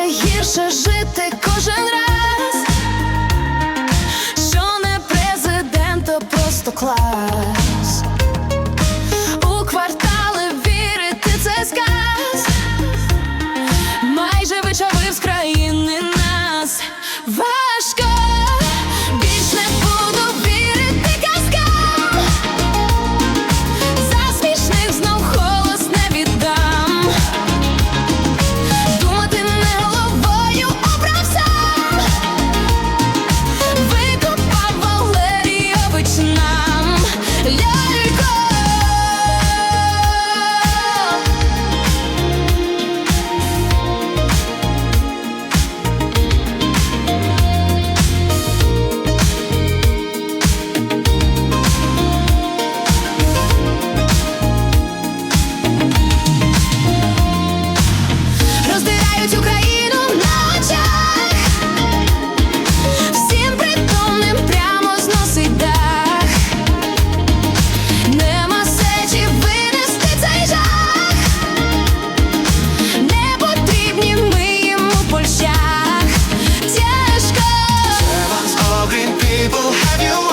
гірше жити. have you